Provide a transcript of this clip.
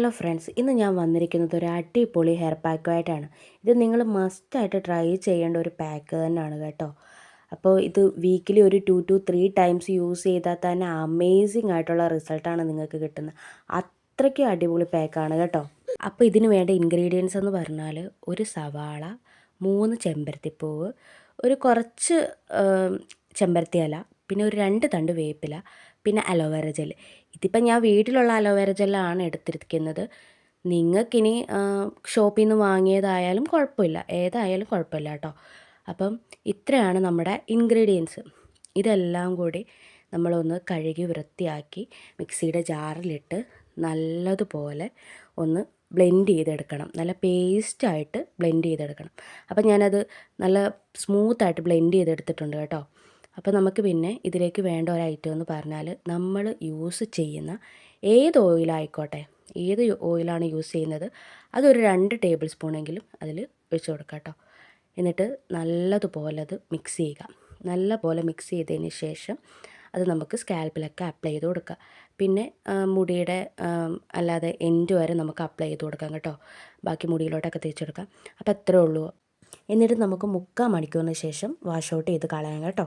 Hello friends ഇന്ന് ഞാൻ വന്നിരിക്കുന്നത് ഒരു അടിപൊളി ഹെയർ പാക്കുമായിട്ടാണ് ഇത് നിങ്ങൾ മസ്റ്റായിട്ട് ട്രൈ ചെയ്യേണ്ട ഒരു പാക്ക് തന്നെയാണ് കേട്ടോ. അപ്പോൾ ഇത് വീക്കിലി ഒരു two two three times use ചെയ്താൽ തന്നെ അമേസിങ് ആയിട്ടുള്ള റിസൾട്ടാണ് നിങ്ങൾക്ക് കിട്ടുന്നത്. അത്രയ്ക്ക് അടിപൊളി പാക്കാണ് കേട്ടോ. അപ്പോൾ ഇതിന് വേണ്ട ഇൻഗ്രീഡിയൻസ് എന്ന് പറഞ്ഞാൽ ഒരു സവാള മൂന്ന് ചെമ്പരത്തിപ്പൂവ് ഒരു കുറച്ച് ചെമ്പരത്തി ഇല പിന്നെ ഒരു രണ്ട് തണ്ട് വേപ്പില പിന്നെ അലോവേര ജെൽ. ഇതിപ്പം ഞാൻ വീട്ടിലുള്ള അലോവേര ജെല്ലാണ് എടുത്തിരിക്കുന്നത്. നിങ്ങൾക്കിനി ഷോപ്പിൽ നിന്ന് വാങ്ങിയതായാലും കുഴപ്പമില്ല. ഏതായാലും കുഴപ്പമില്ല കേട്ടോ. അപ്പം ഇത്രയാണ് നമ്മുടെ ഇൻഗ്രീഡിയൻസ്. ഇതെല്ലാം കൂടി നമ്മളൊന്ന് കഴുകി വൃത്തിയാക്കി മിക്സിയുടെ ജാറിലിട്ട് നല്ലതുപോലെ ഒന്ന് ബ്ലെൻഡ് ചെയ്തെടുക്കണം. നല്ല പേസ്റ്റായിട്ട് ബ്ലെൻഡ് ചെയ്തെടുക്കണം. അപ്പം ഞാനത് നല്ല സ്മൂത്തായിട്ട് ബ്ലെൻഡ് ചെയ്തെടുത്തിട്ടുണ്ട് കേട്ടോ. അപ്പോൾ നമുക്ക് പിന്നെ ഇതിലേക്ക് വേണ്ട ഒരു ഐറ്റം എന്ന് പറഞ്ഞാൽ നമ്മൾ യൂസ് ചെയ്യുന്ന ഏത് ഓയിലായിക്കോട്ടെ ഏത് ഓയിലാണ് യൂസ് ചെയ്യുന്നത് അതൊരു രണ്ട് ടേബിൾ സ്പൂണെങ്കിലും അതിൽ ഒഴിച്ച് കൊടുക്കുക കേട്ടോ. എന്നിട്ട് നല്ലതുപോലെ അത് മിക്സ് ചെയ്യുക. നല്ല പോലെ മിക്സ് ചെയ്തതിന് ശേഷം അത് നമുക്ക് സ്കാൽപ്പിലൊക്കെ അപ്ലൈ ചെയ്ത് കൊടുക്കുക. പിന്നെ മുടിയുടെ അല്ലാതെ എൻഡ് വരെ നമുക്ക് അപ്ലൈ ചെയ്ത് കൊടുക്കാം കേട്ടോ. ബാക്കി മുടിയിലോട്ടൊക്കെ തേച്ചെടുക്കാം അപ്പോൾ അത്രേ ഉള്ളൂ. എന്നിട്ട് നമുക്ക് മുക്കാൽ മണിക്കൂറിന് ശേഷം വാഷ് ഔട്ട് ചെയ്ത് കളയാം കേട്ടോ.